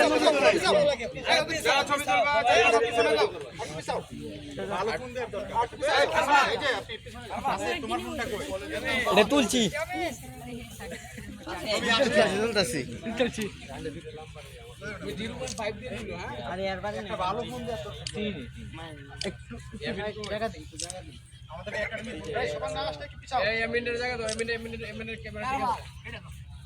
এই তোমরা এদের সামনে এনে বসে পড়ো এটা তুলছি আরে এর বারে না ভালো ফোন দে তো